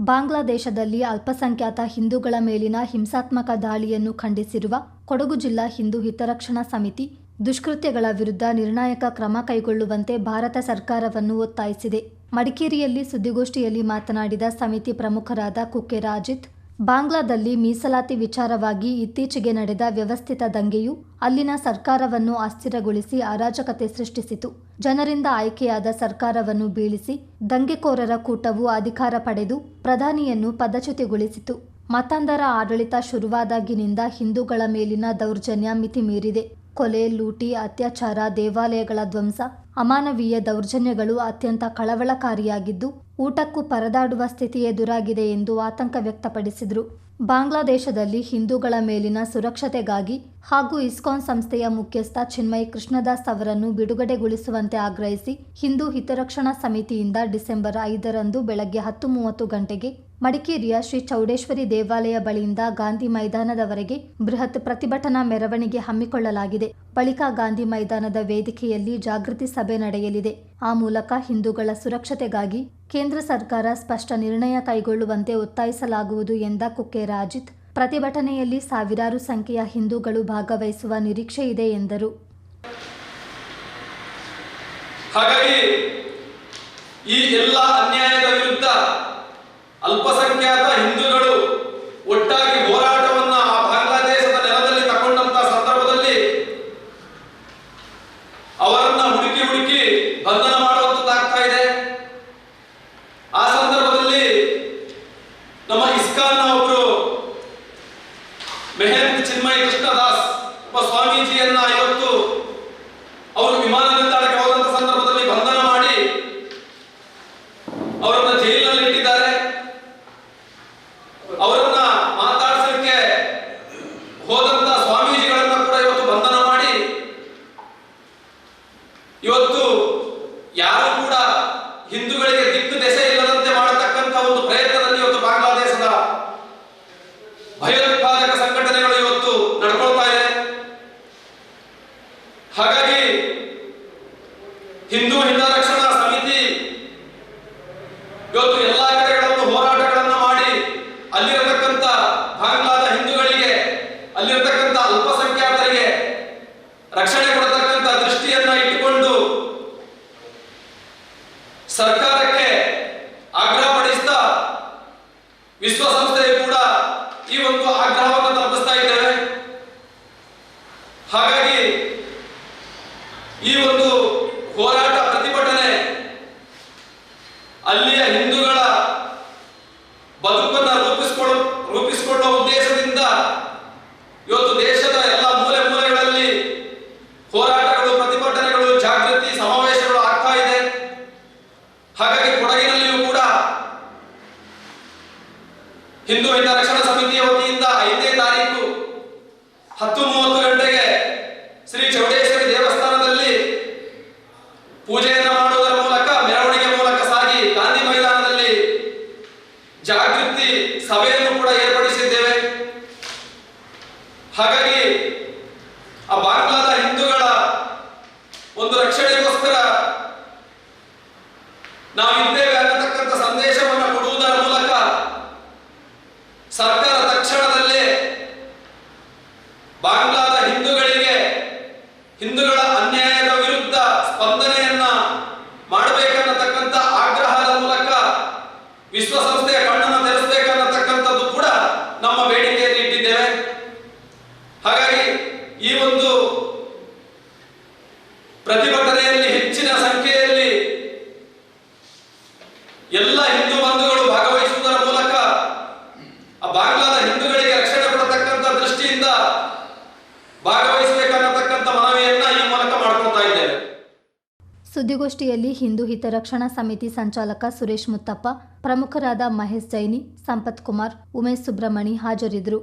ಬಾಂಗ್ಲಾದೇಶದಲ್ಲಿ ಅಲ್ಪಸಂಖ್ಯಾತ ಹಿಂದೂಗಳ ಮೇಲಿನ ಹಿಂಸಾತ್ಮಕ ದಾಳಿಯನ್ನು ಖಂಡಿಸಿರುವ ಕೊಡಗು ಜಿಲ್ಲಾ ಹಿಂದೂ ಹಿತರಕ್ಷಣಾ ಸಮಿತಿ, ದುಷ್ಕೃತ್ಯಗಳ ವಿರುದ್ಧ ನಿರ್ಣಾಯಕ ಕ್ರಮ ಕೈಗೊಳ್ಳುವಂತೆ ಭಾರತ ಸರ್ಕಾರವನ್ನು ಒತ್ತಾಯಿಸಿದೆ. ಮಡಿಕೇರಿಯಲ್ಲಿ ಸುದ್ದಿಗೋಷ್ಠಿಯಲ್ಲಿ ಮಾತನಾಡಿದ ಸಮಿತಿ ಪ್ರಮುಖರಾದ ಕುಕ್ಕೆ ರಾಜಿತ್ ಬಾಂಗ್ಲಾದಲ್ಲಿ ಮೀಸಲಾತಿ ವಿಚಾರವಾಗಿ ಇತ್ತೀಚೆಗೆ ನಡೆದ ವ್ಯವಸ್ಥಿತ ದಂಗೆಯು ಅಲ್ಲಿನ ಸರ್ಕಾರವನ್ನು ಅಸ್ಥಿರಗೊಳಿಸಿ ಅರಾಜಕತೆ ಸೃಷ್ಟಿಸಿತು. ಜನರಿಂದ ಆಯ್ಕೆಯಾದ ಸರ್ಕಾರವನ್ನು ಬೀಳಿಸಿ ದಂಗೆಕೋರರ ಕೂಟವು ಅಧಿಕಾರ ಪಡೆದು ಪ್ರಧಾನಿಯನ್ನು ಪದಚ್ಯುತಿಗೊಳಿಸಿತು. ಮತಾಂಧರ ಆಡಳಿತ ಶುರುವಾದಾಗಿನಿಂದ ಹಿಂದೂಗಳ ಮೇಲಿನ ದೌರ್ಜನ್ಯ ಮಿತಿಮೀರಿದೆ. ಕೊಲೆ, ಲೂಟಿ, ಅತ್ಯಾಚಾರ, ದೇವಾಲಯಗಳ ಧ್ವಂಸ, ಅಮಾನವೀಯ ದೌರ್ಜನ್ಯಗಳು ಅತ್ಯಂತ ಕಳವಳಕಾರಿಯಾಗಿದ್ದು, ಊಟಕ್ಕೂ ಪರದಾಡುವ ಸ್ಥಿತಿ ಎದುರಾಗಿದೆ ಎಂದು ಆತಂಕ ವ್ಯಕ್ತಪಡಿಸಿದರು. ಬಾಂಗ್ಲಾದೇಶದಲ್ಲಿ ಹಿಂದೂಗಳ ಮೇಲಿನ ಸುರಕ್ಷತೆಗಾಗಿ ಹಾಗೂ ಇಸ್ಕಾನ್ ಸಂಸ್ಥೆಯ ಮುಖ್ಯಸ್ಥ ಚಿನ್ಮಯ್ ಕೃಷ್ಣದಾಸ್ ಅವರನ್ನು ಬಿಡುಗಡೆಗೊಳಿಸುವಂತೆ ಆಗ್ರಹಿಸಿ ಹಿಂದೂ ಹಿತರಕ್ಷಣಾ ಸಮಿತಿಯಿಂದ ಡಿಸೆಂಬರ್ ಐದರಂದು ಬೆಳಗ್ಗೆ ಹತ್ತು ಮೂವತ್ತು ಗಂಟೆಗೆ ಮಡಿಕೇರಿಯ ಶ್ರೀ ಚೌಡೇಶ್ವರಿ ದೇವಾಲಯ ಬಳಿಯಿಂದ ಗಾಂಧಿ ಮೈದಾನದವರೆಗೆ ಬೃಹತ್ ಪ್ರತಿಭಟನಾ ಮೆರವಣಿಗೆ ಹಮ್ಮಿಕೊಳ್ಳಲಾಗಿದೆ. ಬಳಿಕ ಗಾಂಧಿ ಮೈದಾನದ ವೇದಿಕೆಯಲ್ಲಿ ಜಾಗೃತಿ ಸಭೆ ನಡೆಯಲಿದೆ. ಆ ಮೂಲಕ ಹಿಂದೂಗಳ ಸುರಕ್ಷತೆಗಾಗಿ ಕೇಂದ್ರ ಸರ್ಕಾರ ಸ್ಪಷ್ಟ ನಿರ್ಣಯ ಕೈಗೊಳ್ಳುವಂತೆ ಒತ್ತಾಯಿಸಲಾಗುವುದು ಎಂದ ಕುಕ್ಕೆ ರಾಜಿತ್ ಪ್ರತಿಭಟನೆಯಲ್ಲಿ ಸಾವಿರಾರು ಸಂಖ್ಯೆಯ ಹಿಂದೂಗಳು ಭಾಗವಹಿಸುವ ನಿರೀಕ್ಷೆ ಇದೆ ಎಂದರು. ಈ ಎಲ್ಲ ಅನ್ಯಾಯದ ವಿರುದ್ಧ ಅಲ್ಪಸಂಖ್ಯಾತ ಹಿಂದೂಗಳು ಒಟ್ಟಾಗಿ ಹೋರಾಟವನ್ನ ಆ ಬಾಂಗ್ಲಾದೇಶದ ನೆಲದಲ್ಲಿ ತಗೊಂಡಂತ ಸಂದರ್ಭದಲ್ಲಿ ಅವರನ್ನ ಹುಡುಕಿ ಹುಡುಕಿ ಬಂಧನ ಮಾಡುವಂತದ್ದಾಗ್ತಾ ಇದೆ. ಆ ಸಂದರ್ಭದಲ್ಲಿ ನಮ್ಮ ಇಸ್ಕಾನ್ನ ಒಬ್ಬರು ಮೆಹಂತ್ ಚಿನ್ಮಯ್ ಕೃಷ್ಣದಾಸ್ ಒಬ್ಬ ಸ್ವಾಮೀಜಿಯನ್ನ ಇವತ್ತು ಅವರು ವಿಮಾನ ನಿಲ್ದಾಣಕ್ಕೆ ಹೋದಂತ ಸಂದರ್ಭದಲ್ಲಿ ಬಂಧನ ಮಾಡಿ ಅವರನ್ನ ಜೈಲಿನಲ್ಲಿ ಇಟ್ಟಿದ್ದಾರೆ ಅವರನ್ನ ಮಾತಾಡಿಸಲಿಕ್ಕೆ ಹೋದಂತ ಸ್ವಾಮೀಜಿಗಳನ್ನ ಕೂಡ ಇವತ್ತು ಬಂಧನ ಮಾಡಿ ಇವತ್ತು ಯಾರು ಕೂಡ ಹಿಂದೂಗಳಿಗೆ ದಿಕ್ಕು ದೆಸೆ ಇಲ್ಲದಂತೆ ಮಾಡತಕ್ಕಂತ ಒಂದು ಪ್ರಯತ್ನದಲ್ಲಿ ಇವತ್ತು ಬಾಂಗ್ಲಾದೇಶದ ಭಯೋತ್ಪಾದಕ ಸಂಘಟನೆಗಳು ಇವತ್ತು ನಡ್ಕೊಳ್ತಾ ಇದೆ. ಹಾಗಾಗಿ ಹಿಂದೂ ಹಿತರಕ್ಷಣಾ ಸಮಿತಿ ಇವತ್ತು ಎಲ್ಲ ಕಡೆಗಳಲ್ಲೂ ಹೋರಾಟಗಳನ್ನು ಮಾಡಿ ಅಲ್ಲಿರತಕ್ಕಂತ ಬಾಂಗ್ಲಾದ ಹಿಂದೂಗಳಿಗೆ ಅಲ್ಲಿರತಕ್ಕಂತ ಅಲ್ಪಸಂಖ್ಯಾತರಿಗೆ ರಕ್ಷಣೆ ಸರ್ಕಾರಕ್ಕೆ ಆಗ್ರಹ ಪಡಿಸಿದ ವಿಶ್ವಸಂಸ್ಥೆಯು ಕೂಡ ಈ ಒಂದು ಆಗ್ರಹವನ್ನು ತಪ್ಪಿಸ್ತಾ ಇದ್ದಾರೆ ಹಾಗಾಗಿ ಈ ಒಂದು ಹೋರಾಟ ಪ್ರತಿಭಟನೆ ಅಲ್ಲಿಯ ಹಿಂದೂ ಹಿತರಕ್ಷಣಾ ಸಮಿತಿಯ ವತಿಯಿಂದ ಐದನೇ ತಾರೀಕು ಹತ್ತು ಮೂವತ್ತು ಗಂಟೆಗೆ ಶ್ರೀ ಚೌಡೇಶ್ವರಿ ದೇವಸ್ಥಾನದಲ್ಲಿ ಪೂಜೆಯನ್ನು ಮಾಡುವುದರ ಮೂಲಕ, ಮೆರವಣಿಗೆ ಮೂಲಕ ಸಾಗಿ ಗಾಂಧಿ ಮೈದಾನದಲ್ಲಿ ಜಾಗೃತಿ ಸಭೆಯನ್ನು ಕೂಡ ಏರ್ಪಡಿಸಿದ್ದೇವೆ. ಹಾಗಾಗಿ ಆ ಬಾಂಗ್ಲಾದ ಹಿಂದೂಗಳ ಒಂದು ರಕ್ಷಣೆಗೋಸ್ಕರ ನಾವು ಇದ್ದೇವೆ ಅನ್ನತಕ್ಕಂಥ ಸಂದೇಶವನ್ನು ಕೊಡುವುದರ ಮೂಲಕ ಸರ್ಕಾರ ತಕ್ಷಣದಲ್ಲೇ ಬಾಂಗ್ಲಾದ ಹಿಂದೂಗಳಿಗೆ ಹಿಂದೂಗಳ ಅನ್ಯಾಯದ ವಿರುದ್ಧ ಸ್ಪಂದನೆಯನ್ನ ಮಾಡಬೇಕನ್ನತಕ್ಕಂಥ ಆಗ್ರಹದ ಮೂಲಕ ವಿಶ್ವಸಂಸ್ಥೆಯ ಕಣ್ಣನ್ನು ತೆರೆಸಬೇಕನ್ನತಕ್ಕಂಥದ್ದು ಕೂಡ ನಮ್ಮ ಬೇಡಿಕೆಯಲ್ಲಿ ಇಟ್ಟಿದ್ದೇವೆ. ಹಾಗಾಗಿ ಈ ಒಂದು ಪ್ರತಿಭಟನೆಯಲ್ಲಿ ಹೆಚ್ಚಿನ ಸಂಖ್ಯೆಯಲ್ಲಿ ಎಲ್ಲ ಹಿಂದೂ ಬಂಧುಗಳು ಭಾಗವಹಿಸುವುದರ ಮೂಲಕ ಆ ಬಾಂಗ್ಲಾದ ಹಿಂದೂಗಳಿಗೆ ರಕ್ಷಣೆ ಕೊಡತಕ್ಕಂಥ ದೃಷ್ಟಿಯಿಂದ ಭಾಗವಹಿಸಬೇಕನ್ನತಕ್ಕಂಥ ಮನವಿಯನ್ನ ಈ ಮೂಲಕ ಮಾಡ್ಕೊಳ್ತಾ ಇದ್ದೇವೆ ಸುದ್ದಿಗೋಷ್ಠಿಯಲ್ಲಿ ಹಿಂದೂ ಹಿತರಕ್ಷಣಾ ಸಮಿತಿ ಸಂಚಾಲಕ ಸುರೇಶ್ ಮುತ್ತಪ್ಪ, ಪ್ರಮುಖರಾದ ಮಹೇಶ್ ಜೈನಿ, ಸಂಪತ್ ಕುಮಾರ್, ಉಮೇಶ್ ಸುಬ್ರಹ್ಮಣಿ ಹಾಜರಿದ್ದರು.